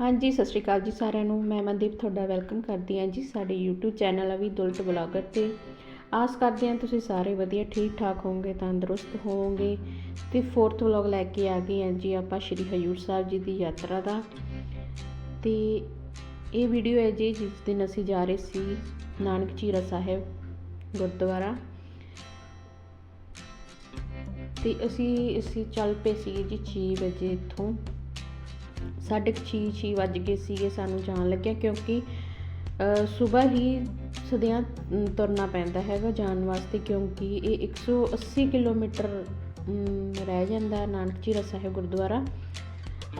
ਹਾਂਜੀ, ਸਤਿ ਸ਼੍ਰੀ ਅਕਾਲ ਜੀ ਸਾਰਿਆਂ ਨੂੰ। ਮੈਂ ਮਨਦੀਪ ਤੁਹਾਡਾ ਵੈਲਕਮ ਕਰਦੀ ਹਾਂ ਜੀ ਸਾਡੇ YouTube ਚੈਨਲ ਆ ਵੀ ਦੁਲਤ ਬਲੌਗਰ ਤੇ। ਆਸ ਕਰਦੇ ਹਾਂ ਤੁਸੀਂ ਸਾਰੇ ਵਧੀਆ ਠੀਕ ਠਾਕ ਹੋਵੋਗੇ, ਤੰਦਰੁਸਤ ਹੋਵੋਗੇ। ਤੇ ਫੋਰਥ ਵਲੌਗ ਲੈ ਕੇ ਆ ਗਏ ਹਾਂ ਜੀ ਆਪਾਂ ਸ਼੍ਰੀ ਹਜੂਰ ਸਾਹਿਬ ਜੀ ਦੀ ਯਾਤਰਾ ਦਾ। ਤੇ ਇਹ ਵੀਡੀਓ ਹੈ ਜੀ ਜਿਸ ਦਿਨ ਅਸੀਂ ਜਾ ਰਹੇ ਸੀ ਨਾਨਕ ਚੀਰਾ ਸਾਹਿਬ ਗੁਰਦੁਆਰਾ। ਤੇ ਅਸੀਂ ਅਸੀਂ ਚੱਲ ਪਏ ਸੀ ਜੀ 6 ਵਜੇ ਇੱਥੋਂ। ਸਾਢੇ ਕੁ ਛੇ ਛੇ ਵੱਜ ਗਏ ਸੀਗੇ ਸਾਨੂੰ ਜਾਣ ਲੱਗਿਆ ਕਿਉਂਕਿ ਸਵੇਰ ਹੀ ਸਦਿਆਂ ਤੁਰਨਾ ਪੈਂਦਾ ਹੈਗਾ ਜਾਣ ਵਾਸਤੇ ਕਿਉਂਕਿ ਇਹ 180 ਕਿਲੋਮੀਟਰ ਰਹਿ ਜਾਂਦਾ ਨਾਨਕ ਜੀਰਾ ਸਾਹਿਬ ਗੁਰਦੁਆਰਾ।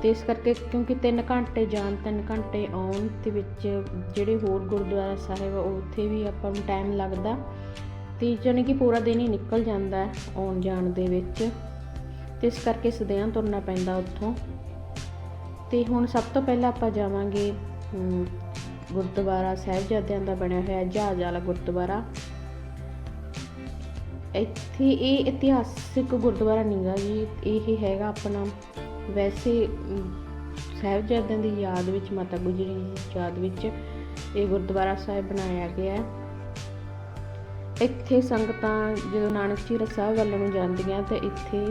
ਤੇ ਇਸ ਕਰਕੇ ਕਿਉਂਕਿ 3 ਘੰਟੇ ਜਾਣ 3 ਘੰਟੇ ਆਉਣ ਦੇ ਵਿੱਚ ਜਿਹੜੇ ਹੋਰ ਗੁਰਦੁਆਰਾ ਸਾਹਿਬ ਆ, ਉੱਥੇ ਵੀ ਆਪਾਂ ਨੂੰ ਟਾਈਮ ਲੱਗਦਾ। ਤੇ ਜਾਣੀ ਕਿ ਪੂਰਾ ਦਿਨ ਹੀ ਨਿਕਲ ਜਾਂਦਾ ਆਉਣ ਜਾਣ ਦੇ ਵਿੱਚ। ਤੇ ਇਸ ਕਰਕੇ ਸਦਿਆਂ ਤੁਰਨਾ ਪੈਂਦਾ ਉੱਥੋਂ। ਤੇ ਹੁਣ ਸਭ ਤੋਂ ਪਹਿਲਾਂ ਆਪਾਂ ਜਾਵਾਂਗੇ ਗੁਰਦੁਆਰਾ ਸਾਹਿਬਜ਼ਾਦਿਆਂ ਦਾ ਬਣਿਆ ਹੋਇਆ ਜਹਾਜ਼ ਵਾਲਾ ਗੁਰਦੁਆਰਾ। ਇੱਥੇ ਇਹ ਇਤਿਹਾਸਿਕ ਗੁਰਦੁਆਰਾ ਨਹੀਂਗਾ ਜੀ ਇਹ ਹੈਗਾ ਆਪਣਾ ਵੈਸੇ ਅਮ, ਸਾਹਿਬਜ਼ਾਦਿਆਂ ਦੀ ਯਾਦ ਵਿੱਚ ਮਾਤਾ ਗੁਜਰੀ ਦੀ ਯਾਦ ਵਿੱਚ ਇਹ ਗੁਰਦੁਆਰਾ ਸਾਹਿਬ ਬਣਾਇਆ ਗਿਆ ਹੈ। ਇੱਥੇ ਸੰਗਤਾਂ ਜਦੋਂ ਨਾਨਕ ਚੀਰਾ ਸਾਹਿਬ ਵੱਲ ਨੂੰ ਜਾਂਦੀਆਂ ਤੇ ਇੱਥੇ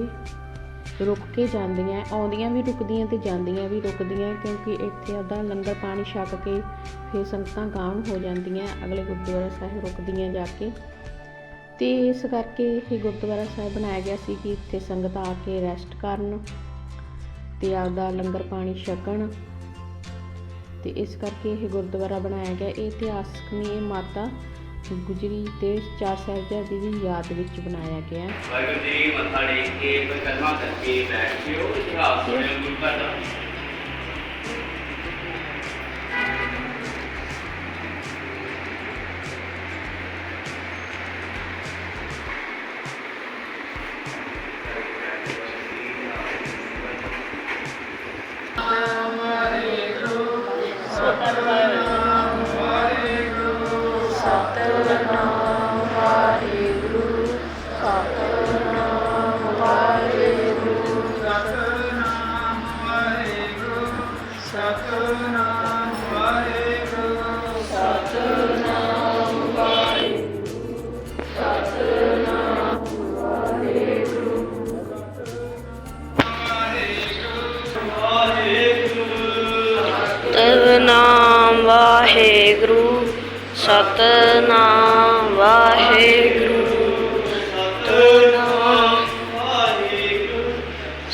ਰੁਕ ਕੇ ਜਾਂਦੀਆਂ, ਆਉਂਦੀਆਂ ਵੀ ਰੁਕਦੀਆਂ ਤੇ ਜਾਂਦੀਆਂ ਵੀ ਰੁਕਦੀਆਂ ਕਿਉਂਕਿ ਇੱਥੇ ਆਪਦਾ ਲੰਗਰ ਪਾਣੀ ਛਕ ਕੇ ਫਿਰ ਸੰਗਤਾਂ ਗਾਉਣ ਹੋ ਜਾਂਦੀਆਂ, ਅਗਲੇ ਗੁਰਦੁਆਰਾ ਸਾਹਿਬ ਰੁਕਦੀਆਂ ਜਾ ਕੇ। ਤੇ ਇਸ ਕਰਕੇ ਇਹ ਗੁਰਦੁਆਰਾ ਸਾਹਿਬ ਬਣਾਇਆ ਗਿਆ ਸੀ ਕਿ ਇੱਥੇ ਸੰਗਤ ਆ ਕੇ ਰੈਸਟ ਕਰਨ ਤੇ ਆਪਦਾ ਲੰਗਰ ਪਾਣੀ ਛਕਣ। ਤੇ ਇਸ ਕਰਕੇ ਇਹ ਗੁਰਦੁਆਰਾ ਬਣਾਇਆ ਗਿਆ। ਇਹ ਇਤਿਹਾਸਕ ਨੇ ਮਾਤਾ ਗੁਜਰੀ ਤੇ ਚਾਰ ਸਾਹਿਬਜ਼ਾਦੇ ਦੀ ਯਾਦ ਵਿੱਚ ਬਣਾਇਆ ਗਿਆ। ਵਾਹਿਗੁਰੂ ਜੀ, ਮੱਥਾ ਟੇਕ ਕੇ ਪਰਿਕਰਮਾ ਕਰਕੇ ਬੈਠ ਜਿਓ, ਇਤਿਹਾਸ ਸੁਣਿਓ, ਗੁਰੂ ਘਰ ਦਾ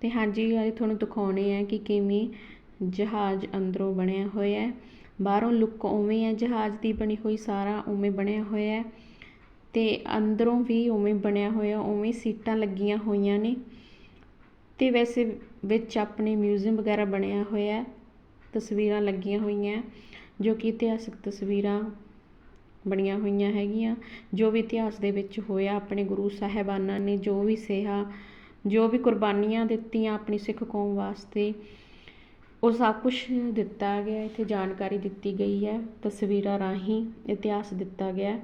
ਅਤੇ ਹਾਂਜੀ ਅੱਜ ਤੁਹਾਨੂੰ ਦਿਖਾਉਣੇ ਆ ਕਿ ਕਿਵੇਂ ਜਹਾਜ਼ ਅੰਦਰੋਂ ਬਣਿਆ ਹੋਇਆ ਬਾਹਰੋਂ ਲੁੱਕ ਉਵੇਂ ਹੈ, ਜਹਾਜ਼ ਦੀ ਬਣੀ ਹੋਈ ਸਾਰਾ ਉਵੇਂ ਬਣਿਆ ਹੋਇਆ ਅਤੇ ਅੰਦਰੋਂ ਵੀ ਉਵੇਂ ਬਣਿਆ ਹੋਇਆ, ਉਵੇਂ ਸੀਟਾਂ ਲੱਗੀਆਂ ਹੋਈਆਂ ਨੇ ਤੇ ਵੈਸੇ ਵਿੱਚ ਆਪਣੇ ਮਿਊਜ਼ੀਅਮ ਵਗੈਰਾ ਬਣਿਆ ਹੋਇਆ ਤਸਵੀਰਾਂ ਲੱਗੀਆਂ ਹੋਈਆਂ ਜੋ ਕਿ ਇਤਿਹਾਸਕ ਤਸਵੀਰਾਂ ਬਣੀਆਂ ਹੋਈਆਂ ਹੈਗੀਆਂ। ਜੋ ਵੀ ਇਤਿਹਾਸ ਦੇ ਵਿੱਚ ਹੋਇਆ, ਆਪਣੇ ਗੁਰੂ ਸਾਹਿਬਾਨਾਂ ਨੇ ਜੋ ਵੀ ਸਿਹਾ ਜੋ ਵੀ ਕੁਰਬਾਨੀਆਂ ਦਿੱਤੀਆਂ ਆਪਣੀ ਸਿੱਖ ਕੌਮ ਵਾਸਤੇ, ਉਹ ਸਭ ਕੁਝ ਦਿੱਤਾ ਗਿਆ, ਇੱਥੇ ਜਾਣਕਾਰੀ ਦਿੱਤੀ ਗਈ ਹੈ, ਤਸਵੀਰਾਂ ਰਾਹੀਂ ਇਤਿਹਾਸ ਦਿੱਤਾ ਗਿਆ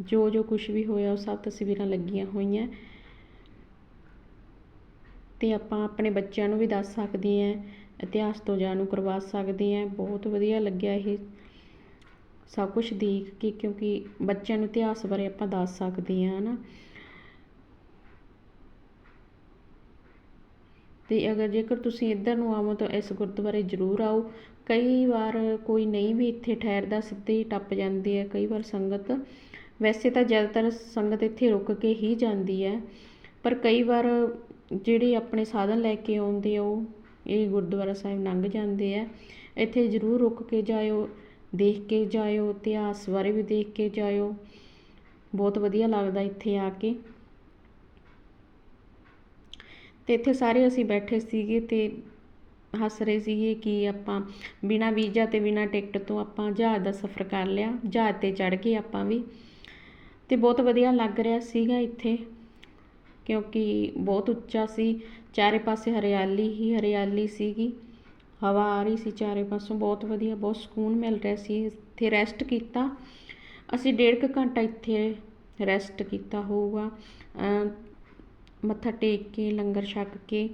ਜੋ ਜੋ ਕੁਝ ਵੀ ਹੋਇਆ, ਉਹ ਸਭ ਤਸਵੀਰਾਂ ਲੱਗੀਆਂ ਹੋਈਆਂ। ਤੇ ਆਪਾਂ ਆਪਣੇ ਬੱਚਿਆਂ ਨੂੰ ਵੀ ਦੱਸ ਸਕਦੇ ਹਾਂ, ਇਤਿਹਾਸ ਤੋਂ ਜਾਣੂ ਕਰਵਾ ਸਕਦੇ ਹਾਂ। ਬਹੁਤ ਵਧੀਆ ਲੱਗਿਆ ਇਹ ਸਭ ਕੁਝ ਦੇਖ ਕੇ, ਕਿਉਂਕਿ ਬੱਚਿਆਂ ਨੂੰ ਇਤਿਹਾਸ ਬਾਰੇ ਆਪਾਂ ਦੱਸ ਸਕਦੇ ਹਾਂ ਹੈ ਨਾ ਤੇ ਅਗਰ ਜੇਕਰ ਤੁਸੀਂ ਇੱਧਰ ਨੂੰ ਆਵੋ ਤਾਂ ਇਸ ਗੁਰਦੁਆਰੇ ਜ਼ਰੂਰ ਆਓ। ਕਈ ਵਾਰ ਕੋਈ ਨਹੀਂ ਵੀ ਇੱਥੇ ਠਹਿਰਦਾ, ਸਿੱਧੇ ਹੀ ਟੱਪ ਜਾਂਦੀ ਹੈ ਕਈ ਵਾਰ ਸੰਗਤ, ਵੈਸੇ ਤਾਂ ਜ਼ਿਆਦਾਤਰ ਸੰਗਤ ਇੱਥੇ ਰੁਕ ਕੇ ਹੀ ਜਾਂਦੀ ਹੈ, ਪਰ ਕਈ ਵਾਰ ਜਿਹੜੇ ਆਪਣੇ ਸਾਧਨ ਲੈ ਕੇ ਆਉਂਦੇ ਆ, ਉਹ ਇਹ ਗੁਰਦੁਆਰਾ ਸਾਹਿਬ ਲੰਘ ਜਾਂਦੇ ਆ। ਇੱਥੇ ਜ਼ਰੂਰ ਰੁਕ ਕੇ ਜਾਇਓ। ਦੇਖ ਕੇ ਜਾਇਓ, ਇਤਿਹਾਸ ਬਾਰੇ ਵੀ ਦੇਖ ਕੇ ਜਾਇਓ। ਬਹੁਤ ਵਧੀਆ ਲੱਗਦਾ ਇੱਥੇ ਆ ਕੇ। ਤੇ ਇੱਥੇ ਸਾਰੇ ਅਸੀਂ ਬੈਠੇ ਸੀਗੇ ਤੇ ਹੱਸ ਰਹੇ ਸੀਗੇ ਕਿ ਆਪਾਂ ਬਿਨਾ ਵੀਜ਼ਾ ਤੇ ਬਿਨਾ ਟਿਕਟ ਤੋਂ ਆਪਾਂ ਜਹਾਜ਼ ਦਾ ਸਫ਼ਰ ਕਰ ਲਿਆ, ਜਹਾਜ਼ ਤੇ ਚੜ੍ਹ ਕੇ ਆਪਾਂ ਵੀ। ਤੇ ਬਹੁਤ ਵਧੀਆ ਲੱਗ ਰਿਹਾ ਸੀਗਾ ਇੱਥੇ, ਕਿਉਂਕਿ ਬਹੁਤ ਉੱਚਾ ਸੀ, ਚਾਰੇ ਪਾਸੇ ਹਰਿਆਲੀ ਹੀ ਹਰਿਆਲੀ ਸੀਗੀ। ਹਵਾ ਆ ਰਹੀ ਸੀ ਚਾਰੇ ਪਾਸੋਂ, ਬਹੁਤ ਵਧੀਆ, ਬਹੁਤ ਸਕੂਨ ਮਿਲ ਰਿਹਾ ਸੀ। ਇੱਥੇ ਰੈਸਟ ਕੀਤਾ। ਅਸੀਂ ਡੇਢ ਕੁ ਘੰਟਾ ਇੱਥੇ ਰੈਸਟ ਕੀਤਾ ਹੋਊਗਾ। ਮੱਥਾ ਟੇਕ ਕੇ, ਲੰਗਰ ਛਕ ਕੇ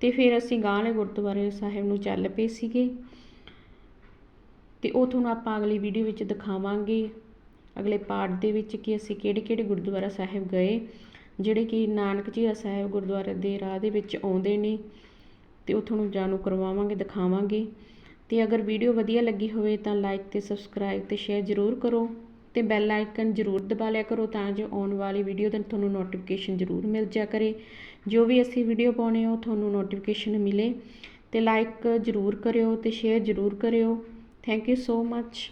ਤੇ ਫਿਰ ਅਸੀਂ ਗਾਂਹ ਗੁਰਦੁਆਰੇ ਸਾਹਿਬ ਨੂੰ ਚੱਲ ਪਏ ਸੀਗੇ। ਤੇ ਉਹ ਤੁਹਾਨੂੰ ਆਪਾਂ ਅਗਲੀ ਵੀਡੀਓ ਵਿੱਚ ਦਿਖਾਵਾਂਗੇ, ਅਗਲੇ ਪਾਰਟ ਦੇ ਵਿੱਚ ਕਿ ਅਸੀਂ ਕਿਹੜੇ ਕਿਹੜੇ ਗੁਰਦੁਆਰਾ ਸਾਹਿਬ ਗਏ, ਜਿਹੜੇ ਕਿ ਨਾਨਕ ਝੀਰਾ ਸਾਹਿਬ ਗੁਰਦੁਆਰੇ ਦੇ ਰਾਹ ਦੇ ਵਿੱਚ ਆਉਂਦੇ ਨੇ। ਤੇ ਉਹ ਤੁਹਾਨੂੰ ਜਾਣੂ ਕਰਵਾਵਾਂਗੇ, ਦਿਖਾਵਾਂਗੇ। ਤੇ ਅਗਰ ਵੀਡੀਓ ਵਧੀਆ ਲੱਗੀ ਹੋਵੇ ਤਾਂ ਲਾਈਕ ਤੇ ਸਬਸਕ੍ਰਾਈਬ ਤੇ ਸ਼ੇਅਰ ਜ਼ਰੂਰ ਕਰੋ ਤੇ ਬੈਲ ਆਈਕਨ ਜ਼ਰੂਰ ਦਬਾ ਲਿਆ ਕਰੋ ਤਾਂ ਜੋ ਆਉਣ ਵਾਲੀ ਵੀਡੀਓ ਦਾ ਤੁਹਾਨੂੰ ਨੋਟੀਫਿਕੇਸ਼ਨ ਜ਼ਰੂਰ ਮਿਲ ਜਾ ਕਰੇ। ਜੋ ਵੀ ਅਸੀਂ ਵੀਡੀਓ ਪਾਉਣੇ ਹੋ ਤੁਹਾਨੂੰ ਨੋਟੀਫਿਕੇਸ਼ਨ ਮਿਲੇ। ਤੇ ਲਾਈਕ ਜ਼ਰੂਰ ਕਰਿਓ ਤੇ ਸ਼ੇਅਰ ਜ਼ਰੂਰ ਕਰਿਓ। Thank you so much